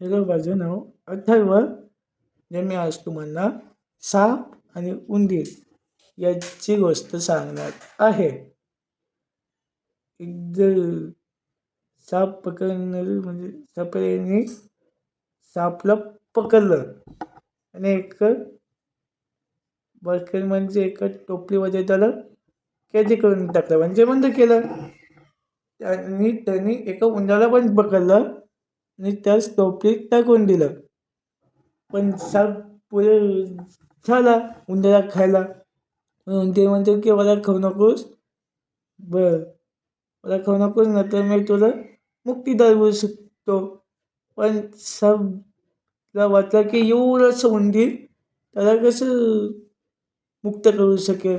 Hello माझं नाव अथर्व आणि मी आज तुम्हाला साप आणि उंदीर याची गोष्ट सांगणार आहे. एकदा साप पकडणारी म्हणजे सापळ्याने सापला पकडलं आणि एक बकेट म्हणजे एका टोपलीमध्ये त्याला कैदी करून टाकलं. म्हणजे बंद केलं. आणि त्यांनी एका उंदराला पण पकडलं. आणि त्याच टोपलीत टाकून दिलं. पण साप पुढे झाला उंदराला खायला. उंदीर म्हणतो की मला खाऊ नकोस. बरं. मला खाऊ नकोस ना तर मी तुला मुक्ती दाबू शकतो. पण सापला वाटलं की एवढंसं उंदीर त्याला कसं मुक्त करू शकेल?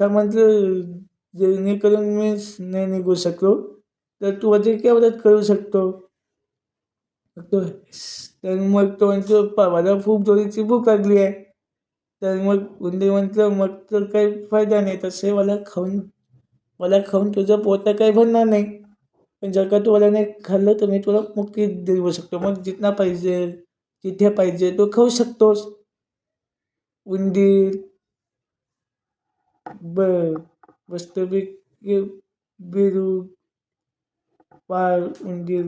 साप म्हटलं जेणेकरून मी नाही निघू शकलो तर तू अधिक काय मदत करू शकतो. तो तर मग तो म्हणतो पा मला खूप जोरीची भूक लागली आहे. तर मग उंदीर म्हटलं मग तर काही फायदा नाही तसे मला खाऊन मला खाऊन तुझं पोता काही भरणार नाही. पण जर का तू मला नाही खाल्लं तर मी तुला मुक्ती देऊ शकतो. मग जितना पाहिजे जिथे पाहिजे तो खाऊ शकतोस. उंदीर ब वास्तविक बिरू पाळ उंदीर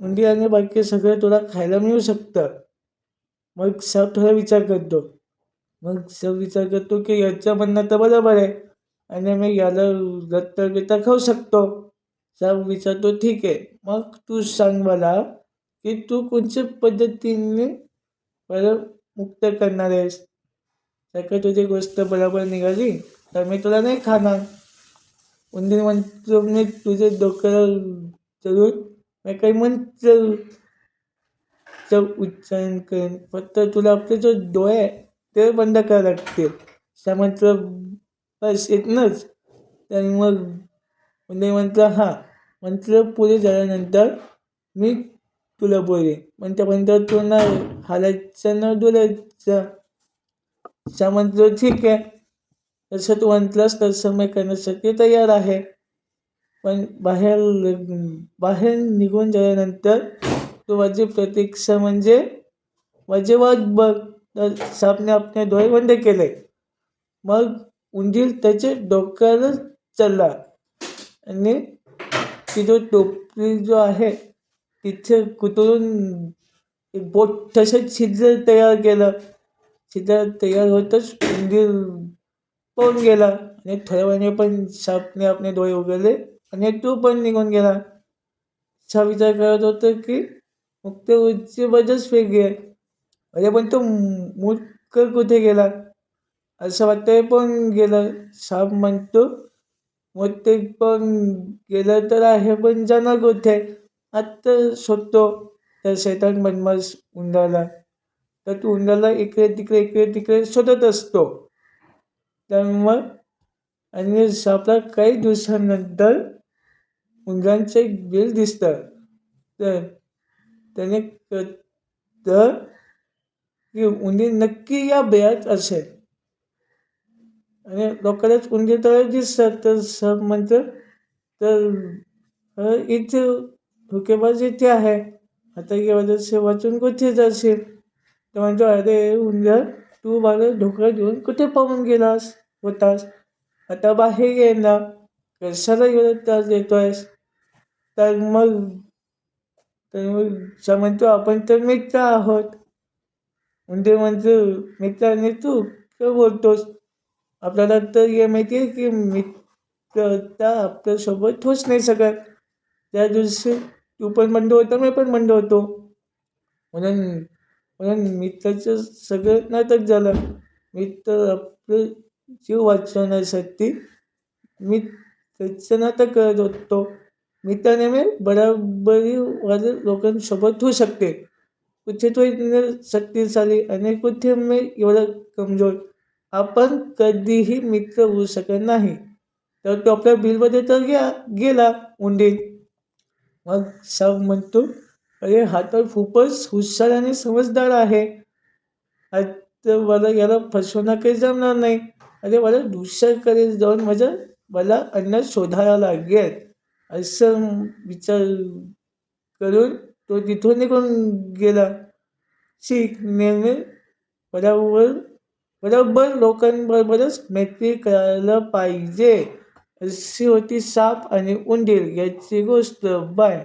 उंदीर आणि बाकी सगळं तुला खायला मिळू शकतं. मग साप थोडा विचार करतो. मग सर विचार करतो की याचं म्हणणं तर बरोबर आहे. आणि मी याला रत्तर बित्तर खाऊ शकतो. साप विचारतो ठीक आहे. मग तू सांग मला की तू कोणत्या पद्धतीने मला मुक्त करणार आहेस? जर का तुझी गोष्ट बरोबर निघाली तर मी तुला नाही खाणार. उंदीर म्हणतो मी तुझे डोक्याला चढून मी काही चल. उच्चारण करेन फक्त तुला आपले जो डोळे आहे ते बंद करावे लागतील. त्या बस इथनंच तर मग म्हणजे म्हटलं हां. मंत्र पुढे झाल्यानंतर मी तुला बोले पण त्यापर्यंत तू ना हालायचं न डोलायचं. त्या ठीक आहे. तसं तू म्हटलंस तसं मी करण्यासाठी तयार आहे. पण बाहेर बाहेर निघून झाल्यानंतर तो माझी प्रतीक्षा म्हणजे माझे वाट बघ तर सापने आपले डोळे बंद केले. मग उंदीर त्याच्या डोक्यावरच चालला आणि ती जो टोपली जो आहे तिथे कुतरून एक बोट तसं छिद्र तयार केलं. छिद्र तयार होतच उंदीर पळून गेला आणि ठरवाने पण सापने आपले डोळे उघडले. आणि तो पण निघून गेला. असा विचार करत होतो की मुक्त उच्च बजच वेगळी आहे अरे पण तो मूर्ख कुठे गेला? असं वाटतंय पण गेलं. साप म्हणतो मग ते पण गेलं तर आहे पण जाणार कुठे? आत्ता शोधतो. तर शैतान बनमास उंदराला तर तो उंडाला इकडे तिकडे इकडे तिकडे शोधत असतो. तर मग आणि सापला काही दिवसानंतर उंदरांचं एक बिल दिसतं तर त्याने तर की उंदीर नक्की या बियात असेल. आणि लोकांनाच उंदीर तर दिसतात तर सब म्हणतं तर इथे धोकेबाज इथे आहे. आता गेवाचे वाचून कुठे जाशील? तर म्हणतो अरे उंदर तू मला धोका देऊन कुठे पाहून गेलास? होतास. आता बाहेर ये ना. कशाला एवढं त्रास देतो आहेस तर मग तर मग म्हणतो आपण तर मित्र आहोत. म्हणजे म्हणतो मित्राने तू का बोलतोस? आपल्याला तर हे माहिती आहे की मित्रता आपल्यासोबत होच नाही सगळ्यात त्या दिवशी तू पण मंद होता मी पण मंड होतो. म्हणून म्हणून मित्राचं सगळं नाटक झालं. मित्र आपलं जीव वाचवण्यासाठी मी त्याचं करत. होतो मित्राने मी बराबरी वाले लोकांसोबत होऊ शकते. कुठे शक्तिशाली आणि कुठे मी एवढं कमजोर. आपण कधीही मित्र होऊ शकत नाही. तर तो आपल्या बिलमध्ये तर घ्या गेला उंडीत. मग साप म्हणतो अरे हा तर खूपच हुशार आणि समजदार आहे. आता मला याला फसवणं काही जमणार नाही. अरे मला दुसऱ्याकडे जाऊन माझं मला अन्न शोधायला लागेल असं विचार करून तो तिथून निघून गेला. शीख नेहमी बरोबर बरोबर लोकांबरोबरच मैत्री करायला पाहिजे अशी होती साप आणि उंदीर याची गोष्ट. बाय.